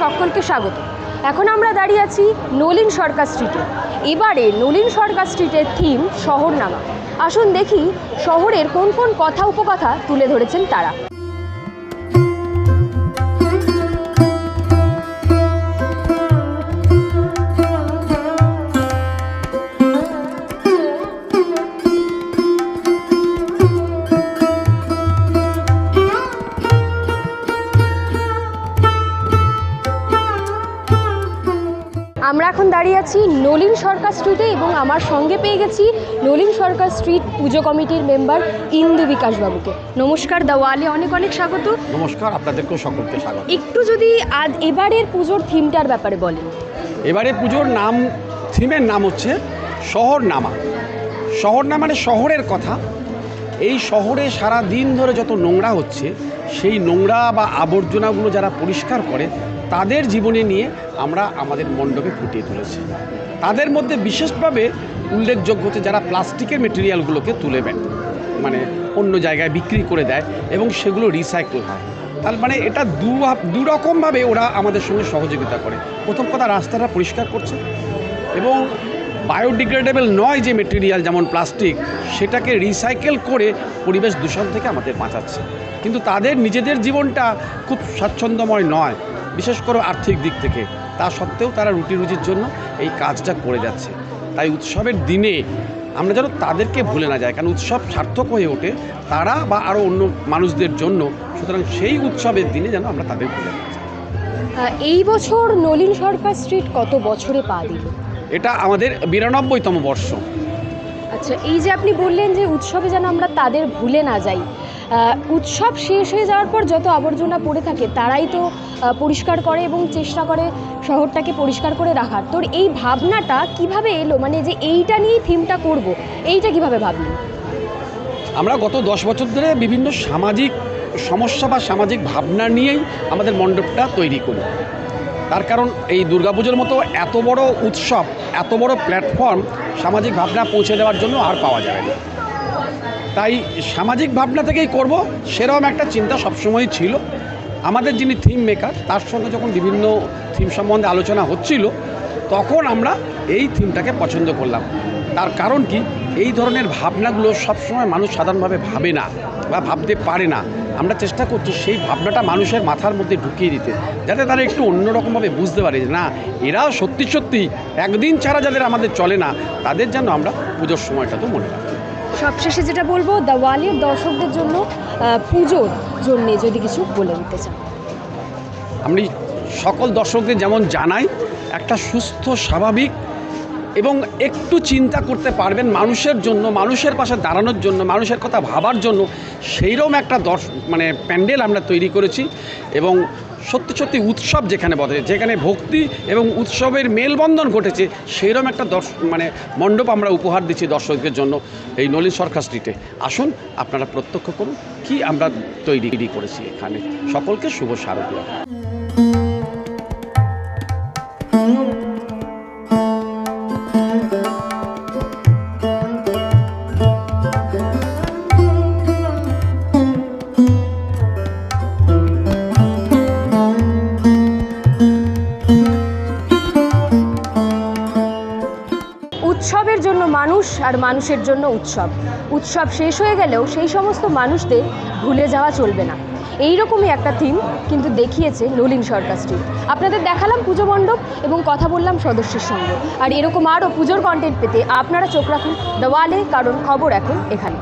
সকলকে স্বাগত। এখন আমরা দাঁড়িয়ে আছি নলিন সরকার স্ট্রিটে এবারে নলিন সরকার স্ট্রিটের থিম শহর নামা আসুন দেখি শহরের কোন কোন কথা উপকথা তুলে ধরেছেন তারা। আমরা এখন দাঁড়িয়ে আছি নলিন সরকার স্ট্রিটে এবং আমার সঙ্গে পেয়ে গেছি নলিন সরকার স্ট্রিট পুজো কমিটির মেম্বার ইন্দু বিকাশ বাবুকে। নমস্কার দেওয়ালে অনেক অনেক স্বাগত। নমস্কার আপনাদেরকেও সকলকে স্বাগত। একটু যদি আজ এবারের পুজোর থিমটার ব্যাপারে বলেন। এবারে পুজোর নাম থিমের নাম হচ্ছে শহর নামা শহর না মানে শহরের কথা। এই শহরে সারা দিন ধরে যত নোংরা হচ্ছে সেই নোংরা বা আবর্জনাগুলো যারা পরিষ্কার করে তাদের জীবনে নিয়ে আমরা আমাদের মণ্ডপে ফুটিয়ে তুলেছি। তাদের মধ্যে বিশেষভাবে উল্লেখযোগ্য হচ্ছে যারা প্লাস্টিকের মেটেরিয়ালগুলোকে তুলে দেন মানে অন্য জায়গায় বিক্রি করে দেয় এবং সেগুলো রিসাইকেল হয়। তার মানে এটা দু রকমভাবে ওরা আমাদের সঙ্গে সহযোগিতা করে। প্রথম কথা রাস্তাটা পরিষ্কার করছে এবং বায়োডিগ্রেডেবল নয় যে মেটেরিয়াল যেমন প্লাস্টিক, সেটাকে রিসাইকেল করে পরিবেশ দূষণ থেকে আমাদের বাঁচাচ্ছে। কিন্তু তাদের নিজেদের জীবনটা খুব স্বাচ্ছন্দ্যময় নয়। বিশেষ করে আর্থিক দিক থেকে। তা সত্ত্বেও তারা রুটি রুজির জন্য এই কাজটা করে যাচ্ছে। তাই উৎসবের দিনে আমরা যেন তাদেরকে ভুলে না যাই কারণ উৎসব সার্থক হয়ে ওঠে। তারা বা আরও অন্য মানুষদের জন্য সুতরাং সেই উৎসবের দিনে যেন আমরা তাদের ভুলে না যাই। এই বছর নলিন সরকার স্ট্রিট কত বছরে পা দিল? এটা আমাদের বিরানব্বইতম বর্ষ। আচ্ছা এই যে আপনি বললেন যে উৎসবে যেন আমরা তাদের ভুলে না যাই উৎসব শেষ হয়ে যাওয়ার পর যত আবর্জনা পড়ে থাকে, তারাই তো পরিষ্কার করে এবং চেষ্টা করে শহরটাকে পরিষ্কার করে রাখার। তোর এই ভাবনাটা কীভাবে এলো? মানে যে এইটা নিয়েই থিমটা করব, এইটা কীভাবে ভাবলি? আমরা গত দশ বছর ধরে বিভিন্ন সামাজিক সমস্যা বা সামাজিক ভাবনা নিয়েই আমাদের মণ্ডপটা তৈরি করি। তার কারণ এই দুর্গাপুজোর মতো এত বড় উৎসব, এত বড় প্ল্যাটফর্ম সামাজিক ভাবনা পৌঁছে দেওয়ার জন্য আর পাওয়া যায় না। তাই সামাজিক ভাবনা থেকেই করব, সেরকম একটা চিন্তা সবসময়ই ছিল। আমাদের যিনি থিম মেকার তার সঙ্গে যখন বিভিন্ন থিম সম্বন্ধে আলোচনা হচ্ছিল, তখন আমরা এই থিমটাকে পছন্দ করলাম। তার কারণ কি? এই ধরনের ভাবনাগুলো সবসময় মানুষ সাধারণভাবে ভাবে না বা ভাবতে পারে না। আমরা চেষ্টা করছি সেই ভাবনাটা মানুষের মাথার মধ্যে ঢুকিয়ে দিতে, যাতে তারা একটু অন্যরকমভাবে বুঝতে পারে যে, না, এরা সত্যি সত্যি একদিন ছাড়া যাদের আমাদের চলে না, তাদের যেন আমরা পুজোর সময়টা তো মনে রাখি। সবশেষে যেটা বলব দ্য ওয়ালির দর্শকদের জন্য পুজোর জন্যে যদি কিছু বলে দিতে চান। আমি সকল দর্শকদের যেমন জানাই, একটা সুস্থ, স্বাভাবিক এবং একটু চিন্তা করতে পারবেন মানুষের জন্য, মানুষের পাশে দাঁড়ানোর জন্য, মানুষের কথা ভাবার জন্য সেইরকম একটা দর্শ মানে প্যান্ডেল আমরা তৈরি করেছি এবং সত্যি সত্যি উৎসব যেখানে বলে যেখানে ভক্তি এবং উৎসবের মেলবন্ধন ঘটেছে সেইরকম একটা দর্শ মানে মণ্ডপ আমরা উপহার দিচ্ছি দর্শকদের জন্য এই নলিন সরকার স্ট্রিটে। আসুন, আপনারা প্রত্যক্ষ করুন, কি আমরা তৈরি করেছি এখানে। সকলকে শুভ শারদীয় উৎসবের জন্য মানুষ আর মানুষের জন্য উৎসব। উৎসব শেষ হয়ে গেলেও সেই সমস্ত মানুষদের ভুলে যাওয়া চলবে না। এই রকমই একটা থিম কিন্তু দেখিয়েছে নলিন সরকার স্ট্রিট আপনাদের দেখালাম পুজো মণ্ডপ এবং কথা বললাম সদস্যের সঙ্গে। আর এরকম আরও পুজোর কন্টেন্ট পেতে আপনারা চোখ রাখুন। দেওয়ালে, কারণ খবর এখন এখানে।